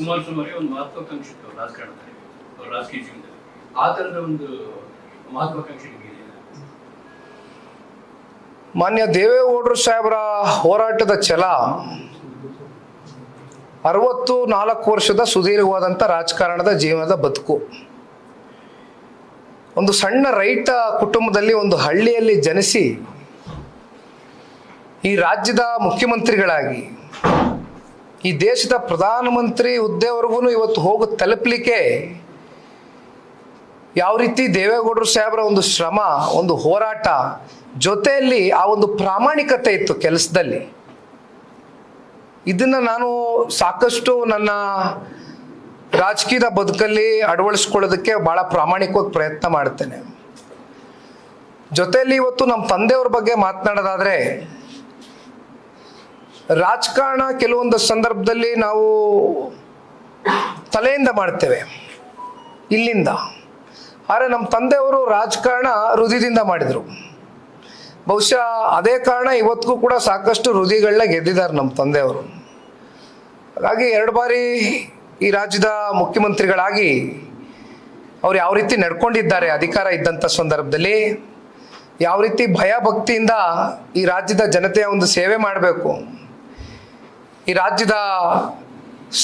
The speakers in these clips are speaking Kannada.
ಕುಮಾರಸ್ವಾಮಿ ಒಂದು ಮಹತ್ವಾಕಾಂಕ್ಷೆ ರಾಜಕಾರಣದಲ್ಲಿ ರಾಜಕೀಯ ಜೀವನದಲ್ಲಿ. ಆ ತರದ ಒಂದು ಮಹತ್ವಾಕಾಂಕ್ಷೆ ಮಾನ್ಯ ದೇವೇಗೌಡರು ಸಾಹೇಬರ ಹೋರಾಟದ ಛಲ ಅರವತ್ತು ನಾಲ್ಕು ವರ್ಷದ ಸುದೀರ್ಘವಾದಂಥ ರಾಜಕಾರಣದ ಜೀವನದ ಬದುಕು. ಒಂದು ಸಣ್ಣ ರೈತ ಕುಟುಂಬದಲ್ಲಿ ಒಂದು ಹಳ್ಳಿಯಲ್ಲಿ ಜನಿಸಿ ಈ ರಾಜ್ಯದ ಮುಖ್ಯಮಂತ್ರಿಗಳಾಗಿ ಈ ದೇಶದ ಪ್ರಧಾನಮಂತ್ರಿ ಹುದ್ದೆವರೆಗೂ ಇವತ್ತು ಹೋಗಿ ತಲುಪಲಿಕ್ಕೆ ಯಾವ ರೀತಿ ದೇವೇಗೌಡರು ಸಾಹೇಬರ ಒಂದು ಶ್ರಮ, ಒಂದು ಹೋರಾಟ ಜೊತೆಯಲ್ಲಿ ಆ ಒಂದು ಪ್ರಾಮಾಣಿಕತೆ ಇತ್ತು ಕೆಲಸದಲ್ಲಿ. ಇದನ್ನ ನಾನು ಸಾಕಷ್ಟು ನನ್ನ ರಾಜಕೀಯದ ಬದುಕಲ್ಲಿ ಅಳವಡಿಸ್ಕೊಳ್ಳೋದಕ್ಕೆ ಬಹಳ ಪ್ರಾಮಾಣಿಕವಾಗಿ ಪ್ರಯತ್ನ ಮಾಡ್ತೇನೆ. ಜೊತೆಯಲ್ಲಿ ಇವತ್ತು ನಮ್ಮ ತಂದೆಯವ್ರ ಬಗ್ಗೆ ಮಾತನಾಡೋದಾದ್ರೆ ರಾಜಕಾರಣ ಕೆಲವೊಂದು ಸಂದರ್ಭದಲ್ಲಿ ನಾವು ತಲೆಯಿಂದ ಮಾಡ್ತೇವೆ, ಇಲ್ಲಿಂದ. ಆದರೆ ನಮ್ಮ ತಂದೆಯವರು ರಾಜಕಾರಣ ಹೃದಯದಿಂದ ಮಾಡಿದರು. ಬಹುಶಃ ಅದೇ ಕಾರಣ ಇವತ್ತಿಗೂ ಕೂಡ ಸಾಕಷ್ಟು ಹೃದಯಗಳನ್ನ ಗೆದ್ದಿದ್ದಾರೆ ನಮ್ಮ ತಂದೆಯವರು. ಹಾಗಾಗಿ ಎರಡು ಬಾರಿ ಈ ರಾಜ್ಯದ ಮುಖ್ಯಮಂತ್ರಿಗಳಾಗಿ ಅವ್ರು ಯಾವ ರೀತಿ ನಡ್ಕೊಂಡಿದ್ದಾರೆ, ಅಧಿಕಾರ ಇದ್ದಂಥ ಸಂದರ್ಭದಲ್ಲಿ, ಯಾವ ರೀತಿ ಭಯ ಭಕ್ತಿಯಿಂದ ಈ ರಾಜ್ಯದ ಜನತೆಯ ಒಂದು ಸೇವೆ ಮಾಡಬೇಕು ಈ ರಾಜ್ಯದ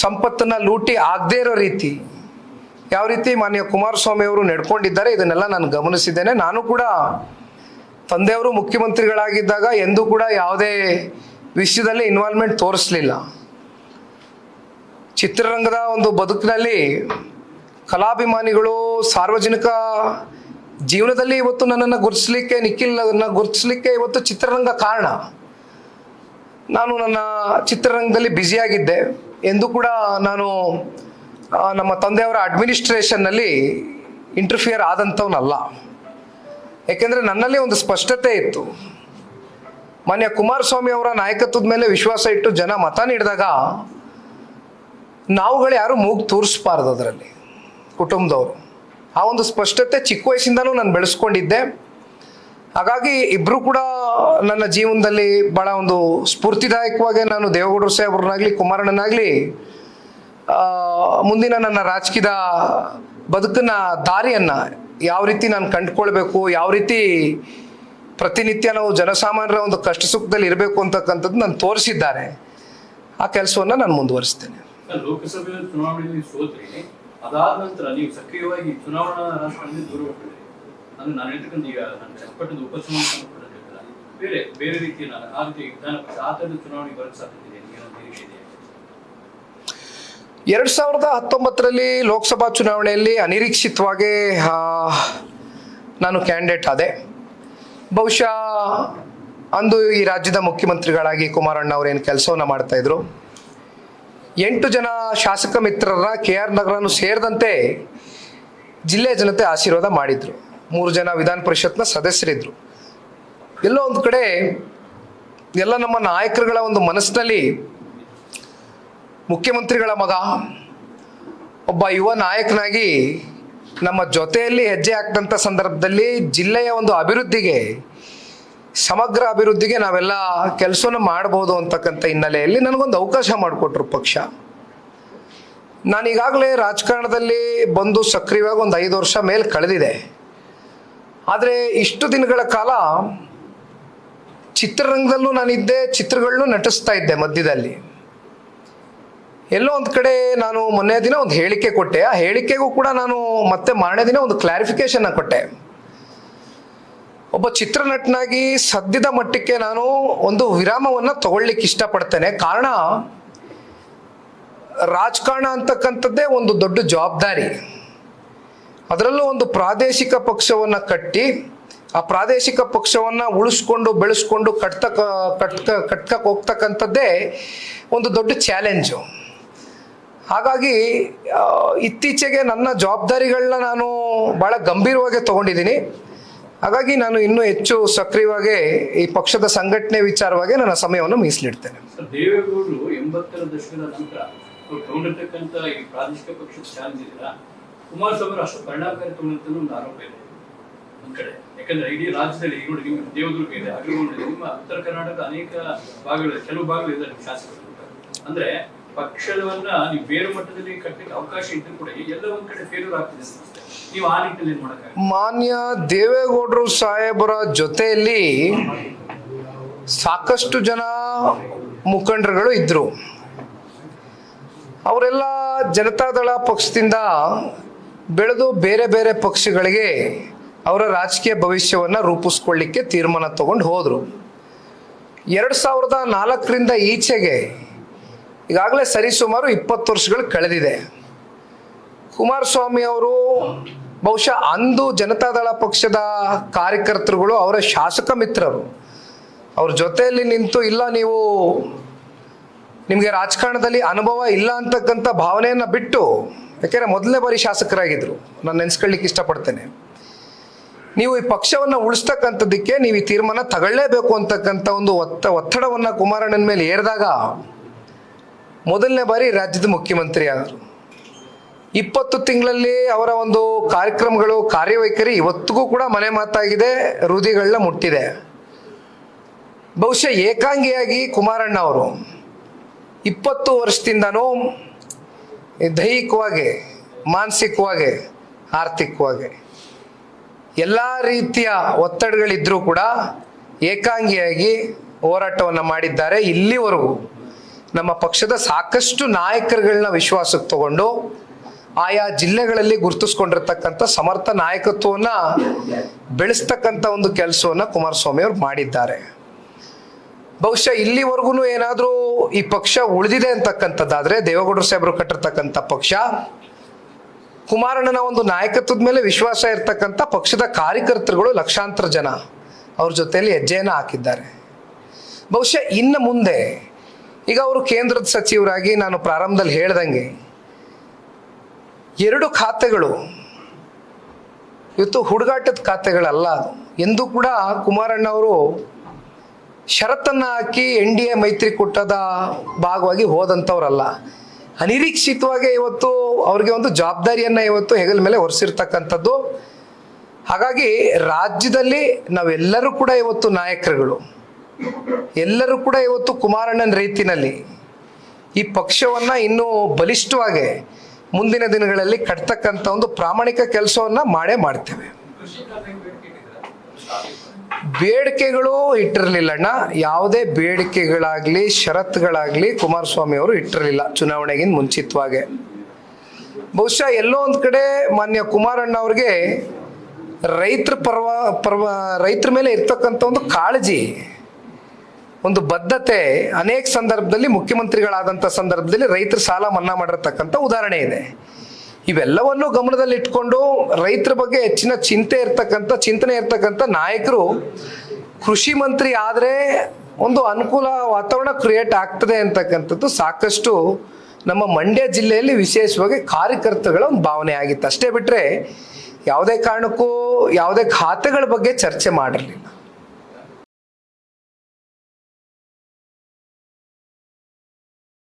ಸಂಪತ್ತನ್ನು ಲೂಟಿ ಆಗದೇ ಇರೋ ರೀತಿ ಯಾವ ರೀತಿ ಮಾನ್ಯ ಕುಮಾರಸ್ವಾಮಿ ಅವರು ನಡ್ಕೊಂಡಿದ್ದಾರೆ, ಇದನ್ನೆಲ್ಲ ನಾನು ಗಮನಿಸಿದ್ದೇನೆ. ನಾನು ಕೂಡ ತಂದೆಯವರು ಮುಖ್ಯಮಂತ್ರಿಗಳಾಗಿದ್ದಾಗ ಎಂದೂ ಕೂಡ ಯಾವುದೇ ವಿಷಯದಲ್ಲಿ ಇನ್ವಾಲ್ವ್ಮೆಂಟ್ ತೋರಿಸ್ಲಿಲ್ಲ. ಚಿತ್ರರಂಗದ ಒಂದು ಬದುಕಿನಲ್ಲಿ ಕಲಾಭಿಮಾನಿಗಳು ಸಾರ್ವಜನಿಕ ಜೀವನದಲ್ಲಿ ಇವತ್ತು ನನ್ನನ್ನು ಗುರುತಿಸ್ಲಿಕ್ಕೆ ನಿಖಿಲ್ ಅದನ್ನು ಗುರುತಿಸ್ಲಿಕ್ಕೆ ಇವತ್ತು ಚಿತ್ರರಂಗ ಕಾರಣ. ನಾನು ನನ್ನ ಚಿತ್ರರಂಗದಲ್ಲಿ ಬ್ಯುಸಿಯಾಗಿದ್ದೆ ಎಂದು ಕೂಡ ನಾನು ನಮ್ಮ ತಂದೆಯವರ ಅಡ್ಮಿನಿಸ್ಟ್ರೇಷನ್ನಲ್ಲಿ ಇಂಟರ್ಫಿಯರ್ ಆದಂಥವನಲ್ಲ. ಏಕೆಂದರೆ ನನ್ನಲ್ಲಿ ಒಂದು ಸ್ಪಷ್ಟತೆ ಇತ್ತು. ಮಾನ್ಯ ಕುಮಾರಸ್ವಾಮಿ ಅವರ ನಾಯಕತ್ವದ ಮೇಲೆ ವಿಶ್ವಾಸ ಇಟ್ಟು ಜನ ಮತ ನೀಡಿದಾಗ ನಾವುಗಳು ಯಾರು ಮೂಗು ತೋರಿಸ್ಬಾರ್ದು ಅದರಲ್ಲಿ, ಕುಟುಂಬದವರು. ಆ ಒಂದು ಸ್ಪಷ್ಟತೆ ಚಿಕ್ಕ ವಯಸ್ಸಿಂದನೂ ನಾನು ಬೆಳೆಸ್ಕೊಂಡಿದ್ದೆ. ಹಾಗಾಗಿ ಇಬ್ಬರು ಕೂಡ ನನ್ನ ಜೀವನದಲ್ಲಿ ಭಾಳ ಒಂದು ಸ್ಫೂರ್ತಿದಾಯಕವಾಗಿ ನಾನು ದೇವೇಗೌಡರು ಸಾಹೇಬ್ರನ್ನಾಗಲಿ ಕುಮಾರಣ್ಣನಾಗಲಿ ಆ, ಮುಂದಿನ ನನ್ನ ರಾಜಕೀಯದ ಬದುಕನ್ನ ದಾರಿಯನ್ನು ಯಾವ ರೀತಿ ನಾನು ಕಂಡುಕೊಳ್ಬೇಕು ಯಾವ ರೀತಿ ಪ್ರತಿನಿತ್ಯ ನಾವು ಜನಸಾಮಾನ್ಯರ ಒಂದು ಕಷ್ಟ ಸುಖದಲ್ಲಿ ಇರಬೇಕು ಅಂತಕ್ಕಂಥದ್ದು ನಾನು ತೋರಿಸಿದ್ದಾರೆ ಆ ಕೆಲಸವನ್ನು ನಾನು ಮುಂದುವರಿಸ್ತೇನೆ ಲೋಕಸಭೆ ಚುನಾವಣೆಯಲ್ಲಿ ಸೋತ್ರಿ ಅದಾದ ನಂತರ ನೀವು ಸಕ್ರಿಯವಾಗಿ ಚುನಾವಣಾ ದೂರ ಅಂದ್ರೆ ನಾನು ಹೇಳ್ತಕ್ಕಂಥ ಈಗ ನಾನು ಉಪಚುನಾವಣೆ. ಬೇರೆ ಬೇರೆ ರೀತಿಯ ಚುನಾವಣೆ ಸಾಧ್ಯತೆ ಎರಡು ಸಾವಿರದ ಹತ್ತೊಂಬತ್ತರಲ್ಲಿ ಲೋಕಸಭಾ ಚುನಾವಣೆಯಲ್ಲಿ ಅನಿರೀಕ್ಷಿತವಾಗಿ ನಾನು ಕ್ಯಾಂಡಿಡೇಟ್ ಆದೆ. ಬಹುಶಃ ಅಂದು ಈ ರಾಜ್ಯದ ಮುಖ್ಯಮಂತ್ರಿಗಳಾಗಿ ಕುಮಾರಣ್ಣ ಅವರೇನು ಕೆಲಸವನ್ನು ಮಾಡ್ತಾ ಇದ್ರು. ಎಂಟು ಜನ ಶಾಸಕ ಮಿತ್ರರ ಕೆ ಆರ್ ನಗರನು ಸೇರಿದಂತೆ ಜಿಲ್ಲೆಯ ಜನತೆ ಆಶೀರ್ವಾದ ಮಾಡಿದ್ರು. ಮೂರು ಜನ ವಿಧಾನ ಪರಿಷತ್ನ ಸದಸ್ಯರಿದ್ರು. ಎಲ್ಲೋ ಒಂದು ಕಡೆ ಎಲ್ಲ ನಮ್ಮ ನಾಯಕರುಗಳ ಒಂದು ಮನಸ್ಸಿನಲ್ಲಿ ಮುಖ್ಯಮಂತ್ರಿಗಳ ಮಗ, ಒಬ್ಬ ಯುವ ನಾಯಕನಾಗಿ ನಮ್ಮ ಜೊತೆಯಲ್ಲಿ ಹೆಜ್ಜೆ ಹಾಕಿದಂಥ ಸಂದರ್ಭದಲ್ಲಿ ಜಿಲ್ಲೆಯ ಒಂದು ಅಭಿವೃದ್ಧಿಗೆ, ಸಮಗ್ರ ಅಭಿವೃದ್ಧಿಗೆ ನಾವೆಲ್ಲ ಕೆಲಸವನ್ನು ಮಾಡ್ಬೋದು ಅಂತಕ್ಕಂಥ ಹಿನ್ನೆಲೆಯಲ್ಲಿ ನನಗೊಂದು ಅವಕಾಶ ಮಾಡಿಕೊಟ್ರು ಪಕ್ಷ. ನಾನು ಈಗಾಗಲೇ ರಾಜಕಾರಣದಲ್ಲಿ ಬಂದು ಸಕ್ರಿಯವಾಗಿ ಒಂದು ಐದು ವರ್ಷ ಮೇಲೆ ಕಳೆದಿದೆ. ಆದರೆ ಇಷ್ಟು ದಿನಗಳ ಕಾಲ ಚಿತ್ರರಂಗದಲ್ಲೂ ನಾನಿದ್ದೆ ಚಿತ್ರಗಳನ್ನೂ ನಟಿಸ್ತಾ ಇದ್ದೆ ಮಧ್ಯದಲ್ಲಿ. ಎಲ್ಲೋ ಒಂದು ಕಡೆ ನಾನು ಮೊನ್ನೆ ದಿನ ಒಂದು ಹೇಳಿಕೆ ಕೊಟ್ಟೆ. ಆ ಹೇಳಿಕೆಗೂ ಕೂಡ ನಾನು ಮತ್ತೆ ಮಾರನೇ ದಿನ ಒಂದು ಕ್ಲಾರಿಫಿಕೇಶನ್ ಕೊಟ್ಟೆ. ಒಬ್ಬ ಚಿತ್ರನಟನಾಗಿ ಸದ್ಯದ ಮಟ್ಟಕ್ಕೆ ನಾನು ಒಂದು ವಿರಾಮವನ್ನು ತಗೊಳ್ಳಿಕ್ಕೆ ಇಷ್ಟಪಡ್ತೇನೆ. ಕಾರಣ, ರಾಜಕಾರಣ ಅಂತಕ್ಕಂಥದ್ದೇ ಒಂದು ದೊಡ್ಡ ಜವಾಬ್ದಾರಿ. ಅದರಲ್ಲೂ ಒಂದು ಪ್ರಾದೇಶಿಕ ಪಕ್ಷವನ್ನು ಕಟ್ಟಿ ಆ ಪ್ರಾದೇಶಿಕ ಪಕ್ಷವನ್ನ ಉಳಿಸ್ಕೊಂಡು, ಬೆಳೆಸ್ಕೊಂಡು ಕಟ್ತಕ್ಕ ಕಟ್ಕ ಕಟ್ಕಕ್ಕೆ ಹೋಗ್ತಕ್ಕಂಥದ್ದೇ ಒಂದು ದೊಡ್ಡ ಚಾಲೆಂಜು ಹಾಗಾಗಿ ಇತ್ತೀಚೆಗೆ ನನ್ನ ಜವಾಬ್ದಾರಿಗಳನ್ನ ನಾನು ಭಾಳ ಗಂಭೀರವಾಗಿ ತಗೊಂಡಿದ್ದೀನಿ. ಹಾಗಾಗಿ ನಾನು ಇನ್ನೂ ಹೆಚ್ಚು ಸಕ್ರಿಯವಾಗಿ ಈ ಪಕ್ಷದ ಸಂಘಟನೆ ವಿಚಾರವಾಗಿ ನನ್ನ ಸಮಯವನ್ನು ಮೀಸಲಿಡ್ತೇನೆ. ದೇವೇಗೌಡರು ಎಂಬತ್ತರ ದಶಕದ ನಂತರ ಪ್ರಾದೇಶಿಕ ಪಕ್ಷದ ಚಾಲೆಂಜ್ ಕುಮಾರಸ್ವಾಮಿ ಅಷ್ಟು ಪರಿಣಾಮಕಾರಿ ತಗೊಂಡಿರ್ತಾನೆ ಒಂದು ಆರೋಪ ಇದೆ. ಒಂದ್ ಕಡೆ. ಯಾಕಂದ್ರೆ ಇಡೀ ರಾಜ್ಯದಲ್ಲಿ ನೋಡಿ ನಿಮ್ಮ ದೇವದುರ್ಗ ಇದೆ ಅಗ್ರಗೊಂಡ ನಿಮ್ಮ ಉತ್ತರ ಕರ್ನಾಟಕದ ಅನೇಕ ಭಾಗಗಳು ಕೆಲವು ಭಾಗಗಳು ಇದೆ ನಿಮ್ಮ ಶಾಸಕರು. ಅಂದ್ರೆ ಪಕ್ಷವನ್ನ ನೀವು ಬೇರೆ ಮಟ್ಟದಲ್ಲಿ ಕಟ್ಟಲಿಕ್ಕೆ ಅವಕಾಶ ಇದ್ರೂ ಕೂಡ ಎಲ್ಲ ಒಂದ್ ಕಡೆ ಫೇಲ್ಯೂರ್ ಆಗ್ತಿದೆ ನೀವು ಆ ನಿಟ್ಟಿನಲ್ಲಿ ಏನ್ ಮಾನ್ಯ ದೇವೇಗೌಡರು ಸಾಹೇಬರ ಜೊತೆಯಲ್ಲಿ ಸಾಕಷ್ಟು ಜನ ಮುಖಂಡರುಗಳು ಇದ್ರು. ಅವರೆಲ್ಲ ಜನತಾದಳ ಪಕ್ಷದಿಂದ ಬೆಳೆದು ಬೇರೆ ಬೇರೆ ಪಕ್ಷಗಳಿಗೆ ಅವರ ರಾಜಕೀಯ ಭವಿಷ್ಯವನ್ನು ರೂಪಿಸ್ಕೊಳ್ಳಿಕ್ಕೆ ತೀರ್ಮಾನ ತಗೊಂಡು ಹೋದರು. ಎರಡು ಸಾವಿರದ ನಾಲ್ಕರಿಂದ ಈಚೆಗೆ ಈಗಾಗಲೇ ಸರಿಸುಮಾರು ಇಪ್ಪತ್ತು ವರ್ಷಗಳು ಕಳೆದಿದೆ. ಕುಮಾರಸ್ವಾಮಿ ಅವರು ಬಹುಶಃ ಅಂದು ಜನತಾದಳ ಪಕ್ಷದ ಕಾರ್ಯಕರ್ತರುಗಳು ಅವರ ಶಾಸಕ ಮಿತ್ರರು. ಅವ್ರ ಜೊತೆಯಲ್ಲಿ ನಿಂತು ಇಲ್ಲ ನೀವು ನಿಮಗೆ ರಾಜಕಾರಣದಲ್ಲಿ ಅನುಭವ ಇಲ್ಲ ಅಂತಕ್ಕಂಥ ಭಾವನೆಯನ್ನು ಬಿಟ್ಟು, ಯಾಕೆಂದರೆ ಮೊದಲನೇ ಬಾರಿ ಶಾಸಕರಾಗಿದ್ದರು ನಾನು ನೆನೆಸ್ಕೊಳ್ಳಿಕ್ಕೆ ಇಷ್ಟಪಡ್ತೇನೆ. ನೀವು ಈ ಪಕ್ಷವನ್ನು ಉಳಿಸ್ತಕ್ಕಂಥದ್ದಕ್ಕೆ ನೀವು ಈ ತೀರ್ಮಾನ ತಗೊಳ್ಳೇಬೇಕು ಅಂತಕ್ಕಂಥ ಒಂದು ಒತ್ತ, ಒತ್ತಡವನ್ನು ಕುಮಾರಣ್ಣನ ಮೇಲೆ ಏರಿದಾಗ ಮೊದಲನೇ ಬಾರಿ ರಾಜ್ಯದ ಮುಖ್ಯಮಂತ್ರಿ ಆದರು. ಇಪ್ಪತ್ತು ತಿಂಗಳಲ್ಲಿ ಅವರ ಒಂದು ಕಾರ್ಯಕ್ರಮಗಳು, ಕಾರ್ಯವೈಖರಿ ಇವತ್ತಿಗೂ ಕೂಡ ಮನೆ ಮಾತಾಗಿದೆ ಹೃದಯಗಳನ್ನ ಮುಟ್ಟಿದೆ. ಬಹುಶಃ ಏಕಾಂಗಿಯಾಗಿ ಕುಮಾರಣ್ಣ ಅವರು ಇಪ್ಪತ್ತು ವರ್ಷದಿಂದನೂ ದೈಹಿಕವಾಗಿ, ಮಾನಸಿಕವಾಗಿ, ಆರ್ಥಿಕವಾಗಿ ಎಲ್ಲ ರೀತಿಯ ಒತ್ತಡಗಳಿದ್ರೂ ಕೂಡ ಏಕಾಂಗಿಯಾಗಿ ಹೋರಾಟವನ್ನು ಮಾಡಿದ್ದಾರೆ ಇಲ್ಲಿವರೆಗೂ. ನಮ್ಮ ಪಕ್ಷದ ಸಾಕಷ್ಟು ನಾಯಕರುಗಳನ್ನ ವಿಶ್ವಾಸಕ್ಕೆ ತಗೊಂಡು ಆಯಾ ಜಿಲ್ಲೆಗಳಲ್ಲಿ ಗುರುತಿಸ್ಕೊಂಡಿರ್ತಕ್ಕಂಥ ಸಮರ್ಥ ನಾಯಕತ್ವವನ್ನು ಬೆಳೆಸ್ತಕ್ಕಂಥ ಒಂದು ಕೆಲಸವನ್ನು ಕುಮಾರಸ್ವಾಮಿ ಅವರು ಮಾಡಿದ್ದಾರೆ. ಬಹುಶಃ ಇಲ್ಲಿವರೆಗೂ ಏನಾದರೂ ಈ ಪಕ್ಷ ಉಳಿದಿದೆ ಅಂತಕ್ಕಂಥದ್ದಾದರೆ ದೇವೇಗೌಡರು ಸಾಹೇಬರು ಕಟ್ಟಿರ್ತಕ್ಕಂಥ ಪಕ್ಷ ಕುಮಾರಣ್ಣನ ಒಂದು ನಾಯಕತ್ವದ ಮೇಲೆ ವಿಶ್ವಾಸ ಇರ್ತಕ್ಕಂಥ ಪಕ್ಷದ ಕಾರ್ಯಕರ್ತರುಗಳು ಲಕ್ಷಾಂತರ ಜನ ಅವ್ರ ಜೊತೆಯಲ್ಲಿ ಹೆಜ್ಜೆಯನ್ನು ಹಾಕಿದ್ದಾರೆ. ಬಹುಶಃ ಇನ್ನು ಮುಂದೆ ಈಗ ಅವರು ಕೇಂದ್ರದ ಸಚಿವರಾಗಿ ನಾನು ಪ್ರಾರಂಭದಲ್ಲಿ ಹೇಳ್ದಂಗೆ ಎರಡು ಖಾತೆಗಳು ಇವತ್ತು ಹುಡುಗಾಟದ ಖಾತೆಗಳಲ್ಲ ಎಂದು ಕೂಡ ಕುಮಾರಣ್ಣ ಅವರು ಷರತ್ತನ್ನು ಹಾಕಿ ಎನ್ ಡಿ ಎ ಮೈತ್ರಿಕೂಟದ ಭಾಗವಾಗಿ ಹೋದಂಥವ್ರಲ್ಲ. ಅನಿರೀಕ್ಷಿತವಾಗಿ ಇವತ್ತು ಅವ್ರಿಗೆ ಒಂದು ಜವಾಬ್ದಾರಿಯನ್ನು ಇವತ್ತು ಹೆಗಲ ಮೇಲೆ ಹೊರಿಸಿರ್ತಕ್ಕಂಥದ್ದು ಹಾಗಾಗಿ ರಾಜ್ಯದಲ್ಲಿ ನಾವೆಲ್ಲರೂ ಕೂಡ ಇವತ್ತು ನಾಯಕರುಗಳು. ಎಲ್ಲರೂ ಕೂಡ ಇವತ್ತು ಕುಮಾರಣ್ಣನ ರೀತಿನಲ್ಲಿ ಈ ಪಕ್ಷವನ್ನು ಇನ್ನೂ ಬಲಿಷ್ಠವಾಗಿ ಮುಂದಿನ ದಿನಗಳಲ್ಲಿ ಕಟ್ತಕ್ಕಂಥ ಒಂದು ಪ್ರಾಮಾಣಿಕ ಕೆಲಸವನ್ನು ಮಾಡೇ ಮಾಡ್ತೇವೆ. ಬೇಡಿಕೆಗಳು ಇಟ್ಟಿರಲಿಲ್ಲಣ್ಣ ಯಾವುದೇ ಬೇಡಿಕೆಗಳಾಗಲಿ, ಷರತ್ತುಗಳಾಗಲಿ ಕುಮಾರಸ್ವಾಮಿ ಅವರು ಇಟ್ಟಿರಲಿಲ್ಲ ಚುನಾವಣೆಗಿಂತ ಮುಂಚಿತವಾಗಿ. ಬಹುಶಃ ಎಲ್ಲೋ ಒಂದು ಕಡೆ ಮಾನ್ಯ ಕುಮಾರಣ್ಣ ಅವ್ರಿಗೆ ರೈತರ ಪರ್ವ ಪರ್ವ, ರೈತರ ಮೇಲೆ ಇರ್ತಕ್ಕಂಥ ಒಂದು ಕಾಳಜಿ, ಒಂದು ಬದ್ಧತೆ, ಅನೇಕ ಸಂದರ್ಭದಲ್ಲಿ ಮುಖ್ಯಮಂತ್ರಿಗಳಾದಂಥ ಸಂದರ್ಭದಲ್ಲಿ ರೈತರ ಸಾಲ ಮನ್ನಾ ಮಾಡಿರ್ತಕ್ಕಂಥ ಉದಾಹರಣೆ ಇದೆ. ಇವೆಲ್ಲವನ್ನು ಗಮನದಲ್ಲಿಟ್ಕೊಂಡು ರೈತರ ಬಗ್ಗೆ ಹೆಚ್ಚಿನ ಚಿಂತೆ ಇರ್ತಕ್ಕಂಥ, ಚಿಂತನೆ ಇರ್ತಕ್ಕಂಥ ನಾಯಕರು ಕೃಷಿ ಮಂತ್ರಿ ಆದರೆ ಒಂದು ಅನುಕೂಲ ವಾತಾವರಣ ಕ್ರಿಯೇಟ್ ಆಗ್ತದೆ ಅಂತಕ್ಕಂಥದ್ದು ಸಾಕಷ್ಟು ನಮ್ಮ ಮಂಡ್ಯ ಜಿಲ್ಲೆಯಲ್ಲಿ ವಿಶೇಷವಾಗಿ ಕಾರ್ಯಕರ್ತಗಳ ಒಂದು ಭಾವನೆ ಆಗಿತ್ತು. ಅಷ್ಟೇ ಬಿಟ್ಟರೆ ಯಾವುದೇ ಕಾರಣಕ್ಕೂ ಯಾವುದೇ ಖಾತೆಗಳ ಬಗ್ಗೆ ಚರ್ಚೆ ಮಾಡಿರಲಿಲ್ಲ.